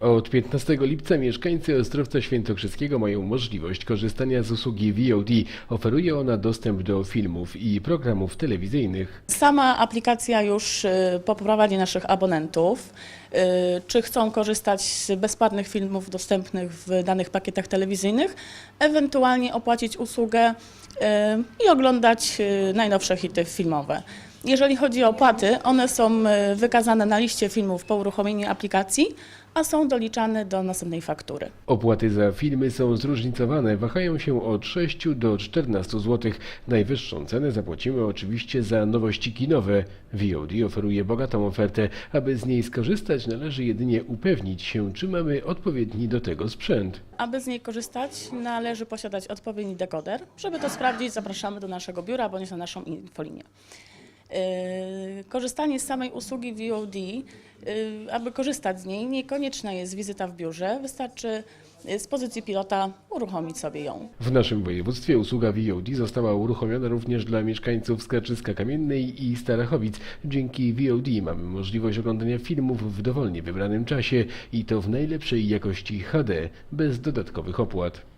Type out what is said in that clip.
Od 15 lipca mieszkańcy Ostrowca Świętokrzyskiego mają możliwość korzystania z usługi VOD. Oferuje ona dostęp do filmów i programów telewizyjnych. Sama aplikacja już y, poprowadzi naszych abonentów, y, czy chcą korzystać z bezpłatnych filmów dostępnych w danych pakietach telewizyjnych, ewentualnie opłacić usługę y, i oglądać najnowsze hity filmowe. Jeżeli chodzi o opłaty, one są y, wykazane na liście filmów po uruchomieniu aplikacji, a są doliczane do następnej faktury. Opłaty za filmy są zróżnicowane, wahają się od 6 do 14 zł. Najwyższą cenę zapłacimy oczywiście za nowości kinowe. VOD oferuje bogatą ofertę. Aby z niej skorzystać, należy jedynie upewnić się, czy mamy odpowiedni do tego sprzęt. Aby z niej korzystać, należy posiadać odpowiedni dekoder. Żeby to sprawdzić, zapraszamy do naszego biura bądź na naszą infolinię. Yy, Korzystanie z samej usługi VOD, yy, aby korzystać z niej, niekonieczna jest wizyta w biurze. Wystarczy yy, z pozycji pilota uruchomić sobie ją. W naszym województwie usługa VOD została uruchomiona również dla mieszkańców Skarczyska Kamiennej i Starachowic. Dzięki VOD mamy możliwość oglądania filmów w dowolnie wybranym czasie i to w najlepszej jakości HD, bez dodatkowych opłat.